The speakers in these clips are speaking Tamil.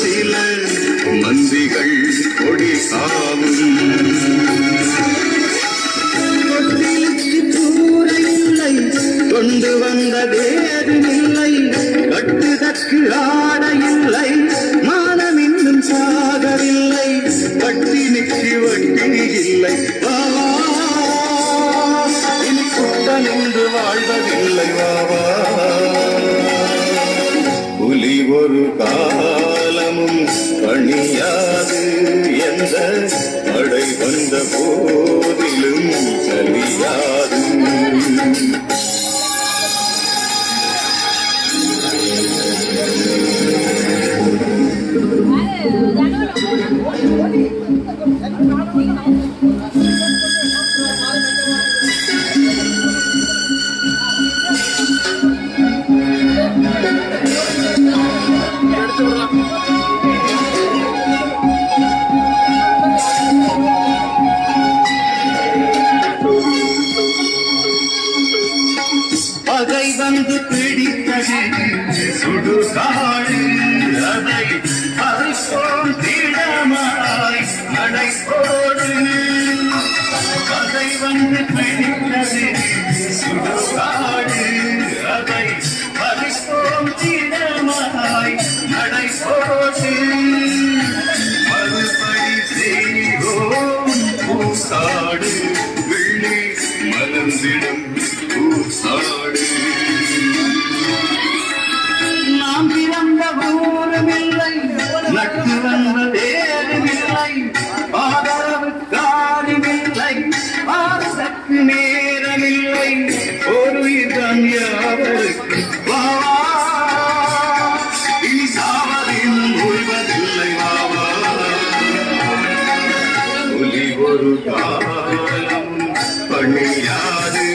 சிலர் மந்திகள் கொடி சாவும். கொண்டு வந்த வேதமில்லை கட்டுதற்கு ஆடையில்லை மானம் இன்னும் சாகவில்லை கட்டி நிற்கிறவர் Gracias. திடமாய் நடைபோடு பகை வந்து பிடித்தது. சுடுகாடு அதை பறிப்போம் திடமாய் நடைபோடு மறுபடி செய்வோம் பூசாடு. வெள்ளி மலர்ந்திடும் பூசாடு. நாம் பிறந்த ஊருமில்லை நட்டு வந்த வேறுமில்லை ஆதரவு காரியமில்லை ஆசக்கு நேரமில்லை ஒரு இதன் யாவருக்கு வா இனி சாவதின் உள்வதில்லை வாவா புலி ஒரு காலம் பணியாது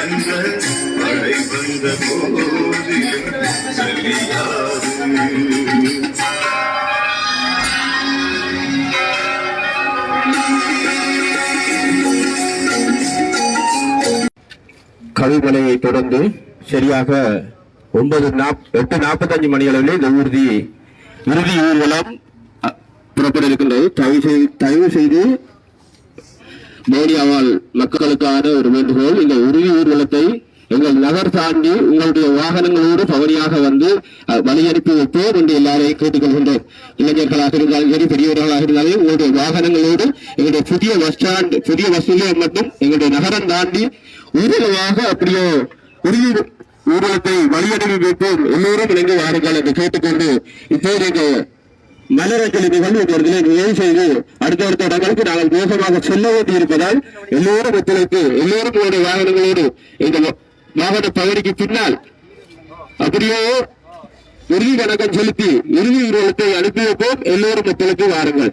என்ற படை வந்த போதிலும் செல்லியாது கவிமலையை தொடர்ந்து சரியாக ஒன்பது நாப்- எட்டு நாற்பத்தஞ்சு மணி அளவில் இந்த ஊர்தி இறுதி ஊர்வலம் அ, புறப்பட இருக்கின்றது தயவு செய்து தயவு செய்து மோடியாவால் மக்களுக்கான ஒரு வேண்டுகோள் இந்த உறுதி ஊர்வலத்தை எங்கள் நகர் தாண்டி உங்களுடைய வாகனங்களோடு பவனியாக வந்து அ, வழி அனுப்பி வைப்போம் என்று எல்லாரையும் கேட்டுக்கொள்கின்றோம். இளைஞர்களாக இருந்தாலும் சரி பெரியவர்களாக இருந்தாலும் உங்களுடைய வாகனங்களோடு எங்களுடைய புதிய பஸ் ஸ்டாண்ட் புதிய பஸ் நிலையம் மட்டும் எங்களுடைய நகரம் தாண்டி ஊர்வலமாக அப்படியே உரிய ஊர்வலத்தை வழி அனுப்பி வைப்போம் எல்லோரும் இணைந்து வாருங்கள் என்று கேட்டுக்கொண்டு இப்போது எங்கள் மலரஞ்சலி நிகழ்வு ஒரு இடத்திலே நிறைவு செய்து அடுத்தடுத்த இடங்களுக்கு நாங்கள் வேகமாக செல்ல வேண்டி இருப்பதால் எல்லோரும் ஒத்துழைப்பு எல்லோரும் உங்களுடைய வாகனங்களோடு இந்த வாகன பகுதிக்கு பின்னால் அப்படியே இறுதி வணக்கம் செலுத்தி இறுதி ஊர்வலத்தை அனுப்பி வைப்போம் எல்லோரும் ஒத்துழைப்பு வாருங்கள்.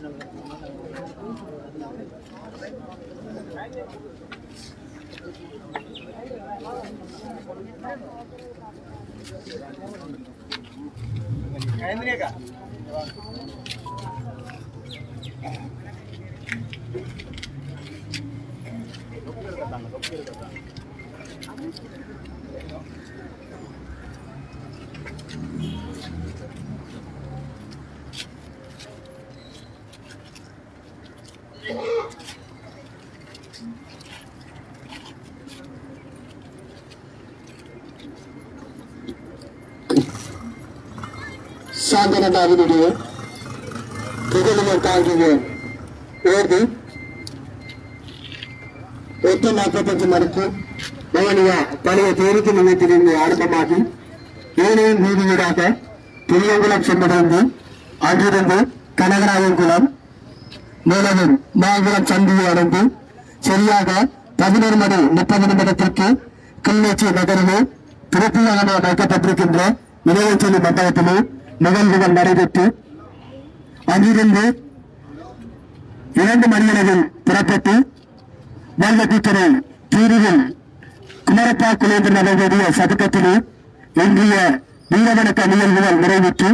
Gracias. சாந்தனம் தாவினுடைய புகழவர் தாங்கிவேன் ஓர்தி எட்டு நாற்பத்தஞ்சு மணிக்கு பவனியா பழைய பேருந்து நிலையத்திலிருந்து ஆரம்பமாகி ஏனைய வீதியீடாக புளியங்குளம் சென்றடைந்து அங்கிருந்து கனகராயன்குளம் மேலவன் மாங்குளம் சந்தியை அடைந்து சரியாக பதினொரு மணி முப்பது நிமிடத்திற்கு கிள்ளச்சி நகரிலே திருப்பியாக வைக்கப்பட்டிருக்கின்ற நினைவு சொல்லி நிகழ்வுகள் நடைபெற்று அங்கிருந்து இரண்டு மணியளவில் புறப்பட்டு வல்லகுத்தரை தீருவில் குமரப்பா குலேந்திர நகருடைய சதுக்கத்திலே இன்றைய வீரவணக்க நிகழ்வுகள் நிறைவேற்று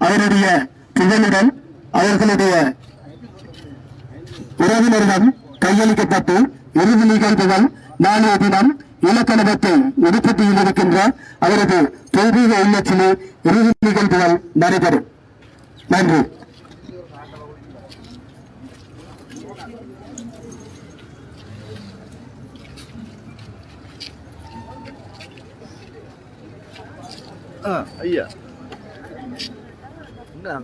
அவருடைய புகழுடன் அவர்களுடைய உறவினரிடம் கையளிக்கப்பட்டு இறுதி நிகழ்வுகள் நாளைய தினம் இலக்கணத்தை ஒதுக்கீட்டு இருக்கின்ற அவரது தெய்வீக இல்லத்திலே இறுதி நிகழ்வுகள் நடைபெறும். நன்றி. ஐயா. என்ன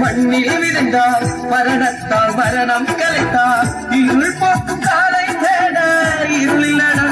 மண்ணில் விழுந்தார் மரணத்தால் மரணம் கலைத்தார். இருள் போக்கும் காலை தேட இருளில் நடந்தாரே